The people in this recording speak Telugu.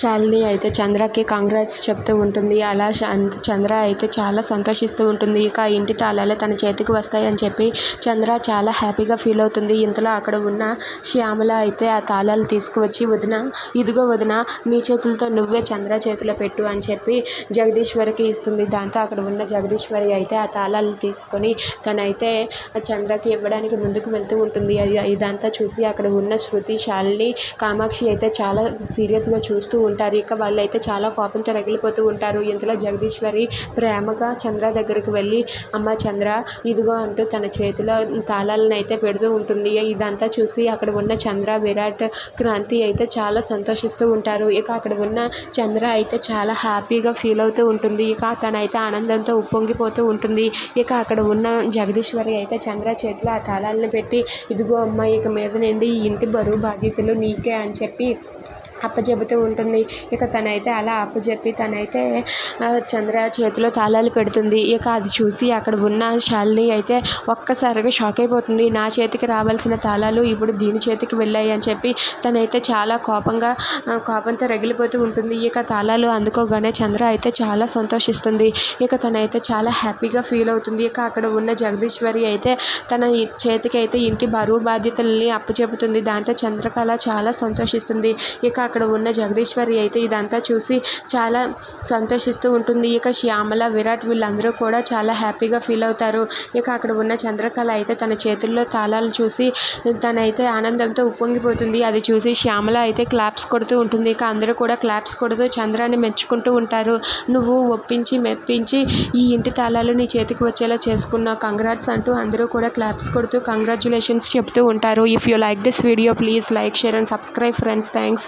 శాలిని అయితే చంద్రకి కాంగ్రాట్స్ చెప్తూ ఉంటుంది. అలా చంద్ర అయితే చాలా సంతోషిస్తూ ఉంటుంది. ఇక ఆ ఇంటి తాళాలు తన చేతికి వస్తాయని చెప్పి చంద్ర చాలా హ్యాపీగా ఫీల్ అవుతుంది. ఇంతలో అక్కడ ఉన్న శ్యామల అయితే ఆ తాళాలు తీసుకువచ్చి వదిన ఇదిగో వదిన నీ చేతులతో నువ్వే చంద్ర చేతిలో పెట్టు అని చెప్పి జగదీశ్వరికి ఇస్తుంది. దాంతో అక్కడ ఉన్న జగదీశ్వరి అయితే ఆ తాళాలు తీసుకొని తనైతే చంద్రకి ఇవ్వడానికి ముందుకు వెళ్తూ ఉంటుంది. ఇదంతా చూసి అక్కడ ఉన్న శృతి శాలిని కామాక్షి అయితే చాలా సీరియస్గా చూస్తూ ఉంటారు. ఇక వాళ్ళైతే చాలా కోపంతో రగిలిపోతూ ఉంటారు. ఇంతలో జగదీశ్వరి ప్రేమగా చంద్ర దగ్గరికి వెళ్ళి అమ్మ చంద్ర ఇదిగో అంటూ తన చేతిలో తాళాలను అయితే పెడుతూ ఉంటుంది. ఇదంతా చూసి అక్కడ ఉన్న చంద్ర విరాట్ క్రాంతి అయితే చాలా సంతోషిస్తూ ఉంటారు. ఇక అక్కడ ఉన్న చంద్ర అయితే చాలా హ్యాపీగా ఫీల్ అవుతూ ఉంటుంది. ఇక తనైతే ఆనందంతో ఉప్పొంగిపోతూ ఉంటుంది. ఇక అక్కడ ఉన్న జగదీశ్వరి అయితే చంద్ర చేతిలో ఆ తాళాలను పెట్టి ఇదిగో అమ్మ ఇక మీద నుండి ఇంటి బరువు బాధ్యతలు నీకే అని చెప్పి అప్పచెబుతూ ఉంటుంది. ఇక తనైతే అలా అప్పచెప్పి తనైతే చంద్ర చేతిలో తాళాలు పెడుతుంది. ఇక అది చూసి అక్కడ ఉన్న శాలిని అయితే ఒక్కసారిగా షాక్ అయిపోతుంది. నా చేతికి రావాల్సిన తాళాలు ఇప్పుడు దీని చేతికి వెళ్ళాయి అని చెప్పి తనైతే చాలా కోపంగా కోపంతో రగిలిపోతూ ఉంటుంది. ఇక తాళాలు అందుకోగానే చంద్ర అయితే చాలా సంతోషిస్తుంది. ఇక తనైతే చాలా హ్యాపీగా ఫీల్ అవుతుంది. ఇక అక్కడ ఉన్న జగదీశ్వరి అయితే తన చేతికి అయితే ఇంటి బరువు బాధ్యతల్ని అప్పచెబుతుంది దాంతో చంద్రకళ చాలా సంతోషిస్తుంది. ఇక అక్కడ ఉన్న జగదీశ్వరి అయితే ఇదంతా చూసి చాలా సంతోషిస్తూ ఉంటుంది. ఇక శ్యామల విరాట్ వీళ్ళందరూ కూడా చాలా హ్యాపీగా ఫీల్ అవుతారు. ఇక అక్కడ ఉన్న చంద్రకళ అయితే తన చేతుల్లో తాళాలు చూసి తనైతే ఆనందంతో ఉప్పొంగిపోతుంది. అది చూసి శ్యామల అయితే క్లాప్స్ కొడుతూ ఉంటుంది. ఇక అందరూ కూడా క్లాప్స్ కొడుతూ చంద్రాన్ని మెచ్చుకుంటూ ఉంటారు. నువ్వు ఒప్పించి మెప్పించి ఈ ఇంటి తాళాలు నీ చేతికి వచ్చేలా చేసుకున్నావు. కంగ్రాట్స్ అంటూ అందరూ కూడా క్లాప్స్ కొడుతూ కంగ్రాచులేషన్స్ చెప్తూ ఉంటారు. If you like this video please like share and subscribe friends thanks